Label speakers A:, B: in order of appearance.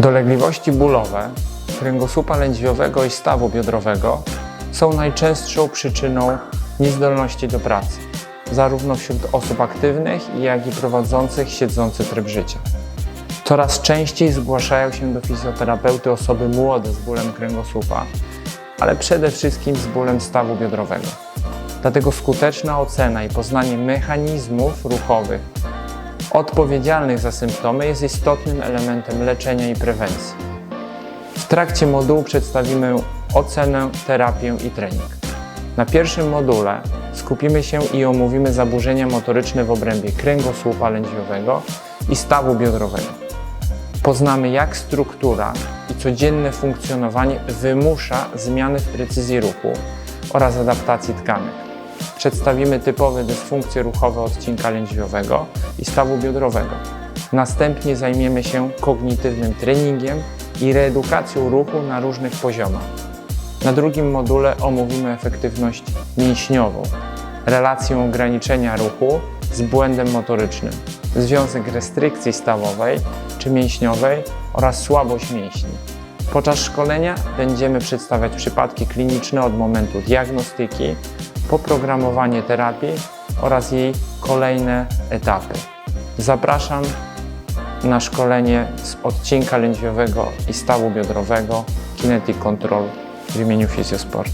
A: Dolegliwości bólowe kręgosłupa lędźwiowego i stawu biodrowego są najczęstszą przyczyną niezdolności do pracy, zarówno wśród osób aktywnych, jak i prowadzących siedzący tryb życia. Coraz częściej zgłaszają się do fizjoterapeuty osoby młode z bólem kręgosłupa, ale przede wszystkim z bólem stawu biodrowego. Dlatego skuteczna ocena i poznanie mechanizmów ruchowych odpowiedzialnych za symptomy jest istotnym elementem leczenia i prewencji. W trakcie modułu przedstawimy ocenę, terapię i trening. Na pierwszym module skupimy się i omówimy zaburzenia motoryczne w obrębie kręgosłupa lędźwiowego i stawu biodrowego. Poznamy, jak struktura i codzienne funkcjonowanie wymusza zmiany w precyzji ruchu oraz adaptacji tkanek. Przedstawimy typowe dysfunkcje ruchowe odcinka lędźwiowego i stawu biodrowego. Następnie zajmiemy się kognitywnym treningiem i reedukacją ruchu na różnych poziomach. Na drugim module omówimy efektywność mięśniową, relację ograniczenia ruchu z błędem motorycznym, związek restrykcji stawowej czy mięśniowej oraz słabość mięśni. Podczas szkolenia będziemy przedstawiać przypadki kliniczne od momentu diagnostyki, poprogramowanie terapii oraz jej kolejne etapy. Zapraszam na szkolenie z odcinka lędźwiowego i stawu biodrowego Kinetic Control w imieniu Fizjosport.